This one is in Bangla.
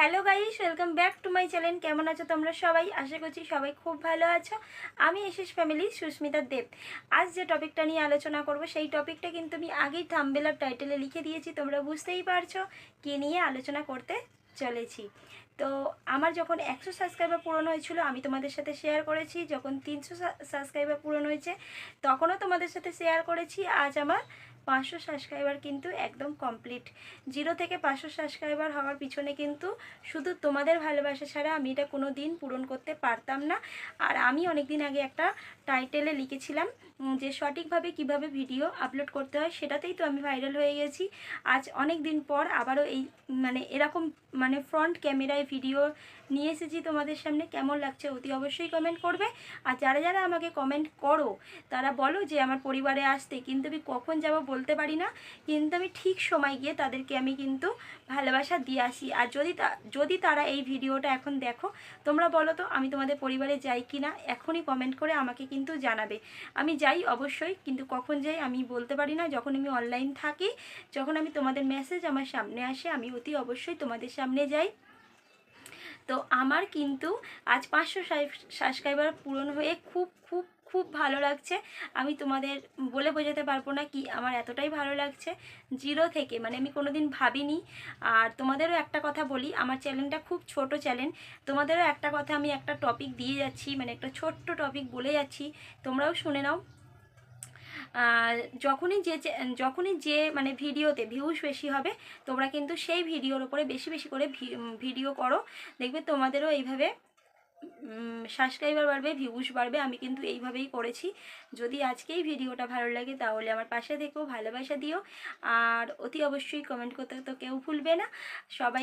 Hello guys, welcome back to my channel. কেমন আছো তোমরা সবাই? আশা করছি সবাই খুব ভালো আছো। আমি এসেস ফ্যামিলি সুস্মিতা দেব। আজ যে টপিকটা নিয়ে আলোচনা করব, সেই টপিকটা কিন্তু আমি আগেই থাম্বেলার টাইটেলে লিখে দিয়েছি, তোমরা বুঝতেই পারছ। কে নিয়ে আলোচনা করতে চলেছি। তো আমার যখন একশো সাবস্ক্রাইবার পূরণ হয়েছিল, আমি তোমাদের সাথে শেয়ার করেছি। যখন তিনশো সাবস্ক্রাইবার পূরণ হয়েছে, তখনও তোমাদের সাথে শেয়ার করেছি। আজ আমার পাঁচশো সাবস্ক্রাইবার কিন্তু একদম কমপ্লিট জিরো থেকে পাঁচশো সাবস্ক্রাইবার হওয়ার পিছনে কিন্তু শুধু তোমাদের ভালোবাসা ছাড়া আমি এটা কোনো দিন পূরণ করতে পারতাম না। আর আমি অনেক দিন আগে একটা টাইটেলে লিখেছিলাম যে সঠিকভাবে কীভাবে ভিডিও আপলোড করতে হয়, সেটাতেই তো আমি ভাইরাল হয়ে গেছি। আজ অনেক দিন পর আবারও এই মানে এরকম মানে ফ্রন্ট ক্যামেরায় ভিডিও নিয়ে এসেছি। তোমাদের সামনে কেমন লাগছে অতি অবশ্যই কমেন্ট করবে। আর যারা যারা আমাকে কমেন্ট করো, তারা বলো যে আমার পরিবারে আসতে। কিন্তু আমি কখন যাব বলতে পারি না। কিন্তু আমি ঠিক সময় গিয়ে তাদেরকে আমি কিন্তু ভালোবাসা দিয়ে আসি। আর যদি যদি তারা এই ভিডিওটা এখন দেখো, তোমরা বলো তো আমি তোমাদের পরিবারে যাই কি না এখনই কমেন্ট করে আমাকে কিন্তু জানাবে। আমি যাই অবশ্যই, কিন্তু কখন যাই আমি বলতে পারি না। যখন আমি অনলাইন থাকি, যখন আমি তোমাদের মেসেজ আমার সামনে আসে, আমি অতি অবশ্যই তোমাদের সামনে যাই। তো আমার কিন্তু আজ পাঁচশো সাবস্ক্রাইবার পূরণ হয়ে খুব খুব খুব ভালো লাগছে। আমি তোমাদের বলে বোঝাতে পারব না কি আমার এতটাই ভালো লাগছে। জিরো থেকে মানে আমি কোনোদিন ভাবিনি। আর তোমাদেরও একটা কথা বলি, আমার চ্যানেলটা খুব ছোট চ্যানেল। তোমাদেরও একটা কথা আমি একটা টপিক দিয়ে যাচ্ছি মানে একটা ছোট্ট টপিক বলে যাচ্ছি। তোমরাও শুনে নাও। যখনই যে যখনই যে মানে ভিডিওতে ভিউজ বেশি হবে, তোমরা কিন্তু সেই ভিডিওর ওপরে বেশি বেশি করে ভিডিও করো। দেখবে তোমাদেরও এইভাবে সাবস্ক্রাইবার বাড়বে ভিউজ বাড়বে। আমি কিন্তু এইভাবেই করেছি। যদি আজকেই ভিডিওটা ভালো লাগে, তাহলে আমার পাশে থেকেও ভালোবাসা দিও। আর অতি অবশ্যই কমেন্ট করতে তো কেউ ভুলবে না। সবাই